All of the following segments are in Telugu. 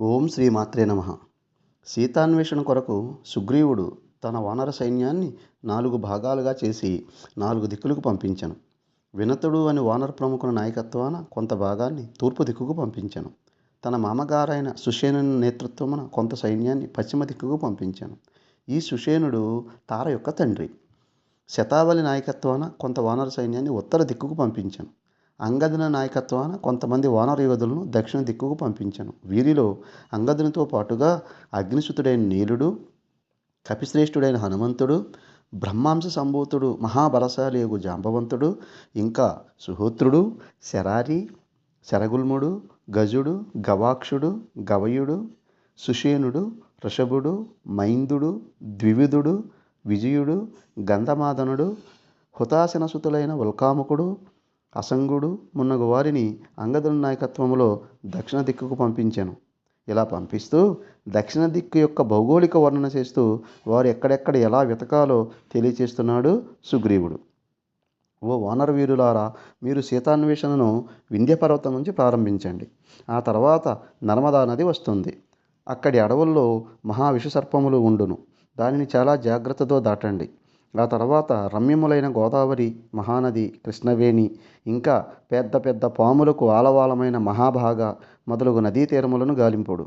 ఓం శ్రీ మాత్రే నమ. సీతాన్వేషణ కొరకు సుగ్రీవుడు తన వానర సైన్యాన్ని నాలుగు భాగాలుగా చేసి నాలుగు దిక్కులకు పంపించను. వినతుడు అని వానర ప్రముఖుల నాయకత్వాన కొంత భాగాన్ని తూర్పు దిక్కుకు పంపించాను. తన మామగారైన సుషేనుని నేతృత్వమున కొంత సైన్యాన్ని పశ్చిమ దిక్కుకు పంపించాను. ఈ సుషేనుడు తార యొక్క తండ్రి. శతావళి నాయకత్వాన కొంత వానర సైన్యాన్ని ఉత్తర దిక్కుకు పంపించాను. అంగదున నాయకత్వాన కొంతమంది వానర యోధులను దక్షిణ దిక్కుకు పంపించాను. వీరిలో అంగదునితో పాటుగా అగ్నిసుతుడైన నీలుడు కపిశ్రేష్ఠుడైన హనుమంతుడు బ్రహ్మాంశ సంభూతుడు మహాబలశాలియగు జాంబవంతుడు ఇంకా సుహోత్రుడు శరారి శరగుల్ముడు గజుడు గవాక్షుడు గవయుడు సుషేనుడు ఋషభుడు మైందుడు ద్వివిధుడు విజయుడు గంధమాదనుడు హుతాశనసుతులైన వల్కాముకుడు అసంగుడు మున్నగు వారిని అంగదుని నాయకత్వంలో దక్షిణ దిక్కుకు పంపించాను. ఇలా పంపిస్తూ దక్షిణ దిక్కు యొక్క భౌగోళిక వర్ణన చేస్తూ వారు ఎక్కడెక్కడ ఎలా వెతకాలో తెలియచేస్తున్నాడు సుగ్రీవుడు. ఓ వానర వీరులారా మీరు సీతాన్వేషణను వింధ్యపర్వతం నుంచి ప్రారంభించండి. ఆ తర్వాత నర్మదా నది వస్తుంది. అక్కడి అడవుల్లో మహా విషసర్పములు ఉండును. దానిని చాలా జాగ్రత్తతో దాటండి. ఆ తర్వాత రమ్యములైన గోదావరి మహానది కృష్ణవేణి ఇంకా పెద్ద పెద్ద పాములకు ఆలవాలమైన మహాభాగ మొదలగు నదీ తీరములను గాలింపుడు.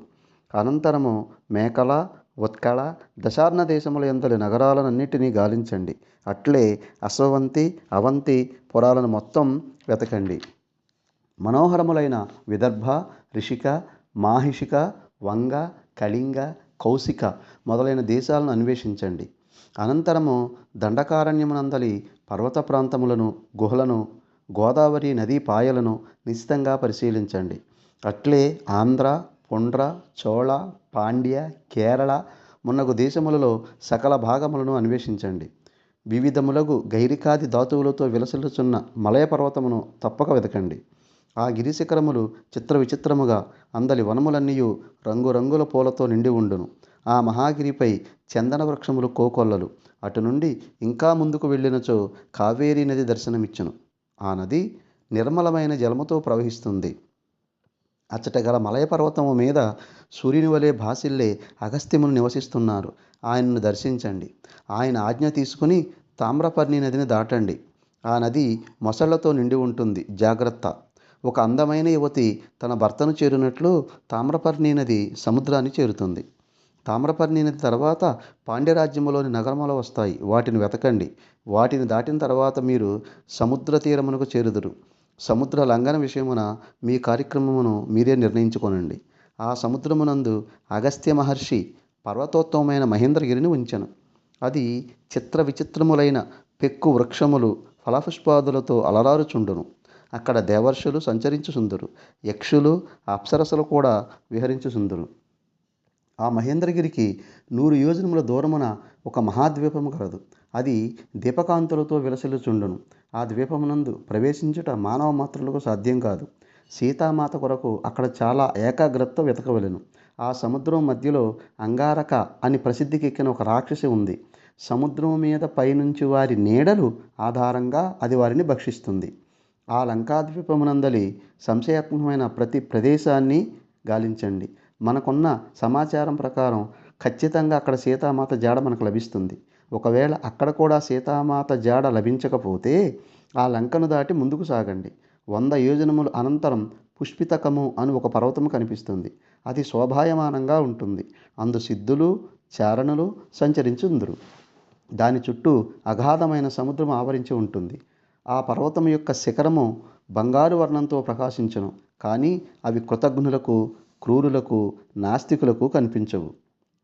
అనంతరము మేకల ఉత్కళ దశార్ణ దేశముల ఎంతలి నగరాలన్నిటినీ గాలించండి. అట్లే అశ్వవంతి అవంతి పురాలను మొత్తం వెతకండి. మనోహరములైన విదర్భ రిషిక మాహిషిక వంగ కళింగ కౌశిక మొదలైన దేశాలను అన్వేషించండి. అనంతరము దండకారణ్యమునందలి పర్వత ప్రాంతములను గుహలను గోదావరి నదీ పాయలను నిశితంగా పరిశీలించండి. అట్లే ఆంధ్ర పుండ్ర చోళ పాండ్య కేరళ మున్నగు దేశములలో సకల భాగములను అన్వేషించండి. వివిధములగు గైరికాది ధాతువులతో విలసిల్లుచున్న మలయ పర్వతమును తప్పక వెతకండి ఆ గిరిశిఖరములు చిత్ర విచిత్రముగా అందలి వనములన్నీయు రంగురంగుల పూలతో నిండి ఉండును. ఆ మహాగిరిపై చందన వృక్షములు కోకొల్లలు. అటు నుండి ఇంకా ముందుకు వెళ్ళినచో కావేరీ నది దర్శనమిచ్చును. ఆ నది నిర్మలమైన జలముతో ప్రవహిస్తుంది. అచ్చట గల మలయ పర్వతము మీద సూర్యుని వలె భాసిల్లే అగస్త్యమును నివసిస్తున్నారు. ఆయనను దర్శించండి. ఆయన ఆజ్ఞ తీసుకుని తామ్రపర్ణి నదిని దాటండి. ఆ నది మొసళ్ళతో నిండి ఉంటుంది. జాగ్రత్త. ఒక అందమైన యువతి తన భర్తను చేరినట్లు తామ్రపర్ణి నది సముద్రాన్ని చేరుతుంది. తామ్రపర్ణినది తర్వాత పాండ్యరాజ్యములోని నగరములు వస్తాయి. వాటిని వెతకండి. వాటిని దాటిన తర్వాత మీరు సముద్ర తీరమునకు చేరుదురు. సముద్ర లంఘన విషయమున మీ కార్యక్రమమును మీరే నిర్ణయించుకోనండి. ఆ సముద్రమునందు అగస్త్య మహర్షి పర్వతోత్తమైన మహేంద్రగిరిని ఉంచెను. అది చిత్ర విచిత్రములైన పెక్కు వృక్షములు ఫలపుష్పాదులతో అలరారుచుండును. అక్కడ దేవర్షులు సంచరించుచుందురు. యక్షులు అప్సరసలు కూడా విహరించుచుందురు. ఆ మహేంద్రగిరికి నూరు యోజనముల దూరమున ఒక మహాద్వీపము కలదు. అది దీపకాంతులతో విలసిల్లుచుండును. ఆ ద్వీపమునందు ప్రవేశించుట మానవ మాత్రులకు సాధ్యం కాదు. సీతామాత కొరకు అక్కడ చాలా ఏకాగ్రత వెతకవలెను. ఆ సముద్రం మధ్యలో అంగారక అని ప్రసిద్ధికెక్కిన ఒక రాక్షసి ఉంది. సముద్రం మీద పైనుంచి వారి నీడలు ఆధారంగా అది వారిని భక్షిస్తుంది. ఆ లంకాద్వీపమునందలి సంశయాత్మకమైన ప్రతి ప్రదేశాన్ని గాలించండి. మనకున్న సమాచారం ప్రకారం ఖచ్చితంగా అక్కడ సీతామాత జాడ మనకు లభిస్తుంది. ఒకవేళ అక్కడ కూడా సీతామాత జాడ లభించకపోతే ఆ లంకను దాటి ముందుకు సాగండి. వంద యోజనముల అనంతరం పుష్పితకము అని ఒక పర్వతము కనిపిస్తుంది. అది శోభాయమానంగా ఉంటుంది. అందు సిద్ధులు చారణులు సంచరించుందురు. దాని చుట్టూ అగాధమైన సముద్రం ఆవరించి ఉంటుంది. ఆ పర్వతం యొక్క శిఖరము బంగారు వర్ణంతో ప్రకాశించును. కానీ అవి కృతజ్ఞులకు క్రూరులకు నాస్తికులకు కనిపించవు.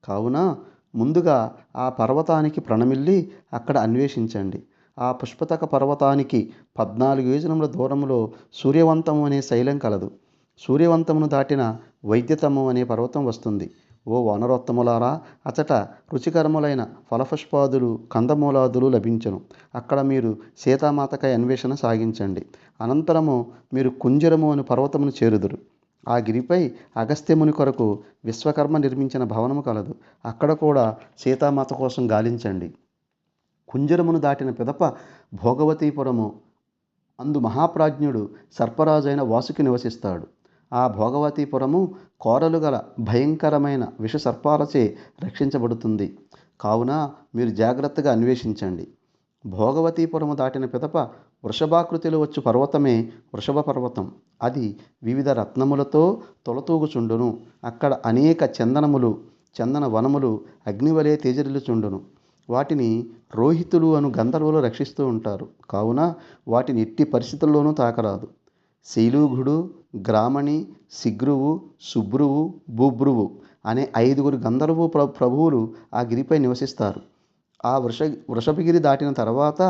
కావున ముందుగా ఆ పర్వతానికి ప్రణమిల్లి అక్కడ అన్వేషించండి. ఆ పుష్పతక పర్వతానికి పద్నాలుగు యోజనముల దూరంలో సూర్యవంతము అనే శైలం కలదు. సూర్యవంతమును దాటిన వైద్యతము అనే పర్వతం వస్తుంది. ఓ వానరోత్తములారా అచట రుచికరములైన ఫలపుష్పాదులు కందమూలాదులు లభించను. అక్కడ మీరు సీతామాతకై అన్వేషణ సాగించండి. అనంతరము మీరు కుంజరము అనే పర్వతమును చేరుదురు. ఆ గిరిపై అగస్త్యముని కొరకు విశ్వకర్మ నిర్మించిన భవనము కలదు. అక్కడ కూడా సీతామాత కోసం గాలించండి. కుంజరమును దాటిన పిదప భోగవతీపురము అందు మహాప్రాజ్ఞుడు సర్పరాజైన వాసుకి నివసిస్తాడు. ఆ భోగవతీపురము కోరలు గల భయంకరమైన విషసర్పాలచే రక్షించబడుతుంది. కావున మీరు జాగ్రత్తగా అన్వేషించండి. భోగవతీపురము దాటిన పిదప వృషభాకృతిలో వచ్చు పర్వతమే వృషభ పర్వతం. అది వివిధ రత్నములతో తొలతూగుచుండును. అక్కడ అనేక చందనములు చందన వనములు అగ్నివలే తేజరిల్లుచుండును. వాటిని రోహితులు అను గంధర్వులు రక్షిస్తూ ఉంటారు. కావున వాటిని ఎట్టి పరిస్థితుల్లోనూ తాకరాదు. శైలూఘుడు గ్రామణి శిగ్రువు శుభ్రువు బుభ్రువు అనే ఐదుగురు గంధర్వు ప్ర ప్రభువులు ఆ గిరిపై నివసిస్తారు. ఆ వృష వృషభగిరి దాటిన తర్వాత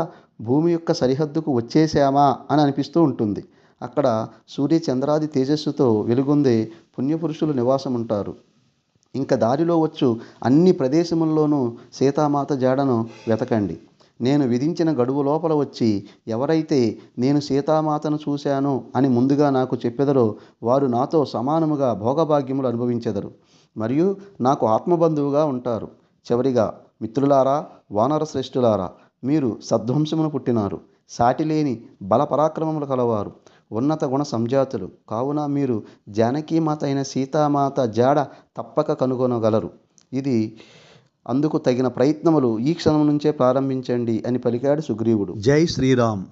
భూమి యొక్క సరిహద్దుకు వచ్చేసామా అని అనిపిస్తూ ఉంటుంది. అక్కడ సూర్య చంద్రాది తేజస్సుతో వెలుగొందే పుణ్యపురుషులు నివాసం ఉంటారు ఇంకా దారిలో వచ్చు అన్ని ప్రదేశముల్లోనూ సీతామాత జాడను వెతకండి. నేను విధించిన గడువు లోపల వచ్చి ఎవరైతే నేను సీతామాతను చూశాను అని ముందుగా నాకు చెప్పెదరో వారు నాతో సమానముగా భోగభాగ్యములు అనుభవించెదరు. మరియు నాకు ఆత్మబంధువుగా ఉంటారు. చివరిగా మిత్రులారా వానర శ్రేష్ఠులారా మీరు సద్వంశమును పుట్టినారు. సాటిలేని బల పరాక్రమములు కలవారు. ఉన్నత గుణ సంజాతులు. కావున మీరు జానకీమాత అయిన సీతామాత జాడ తప్పక కనుగొనగలరు. ఇది అందుకు తగిన ప్రయత్నములు ఈ క్షణం నుంచే ప్రారంభించండి అని పలికాడు సుగ్రీవుడు. జై శ్రీరామ్.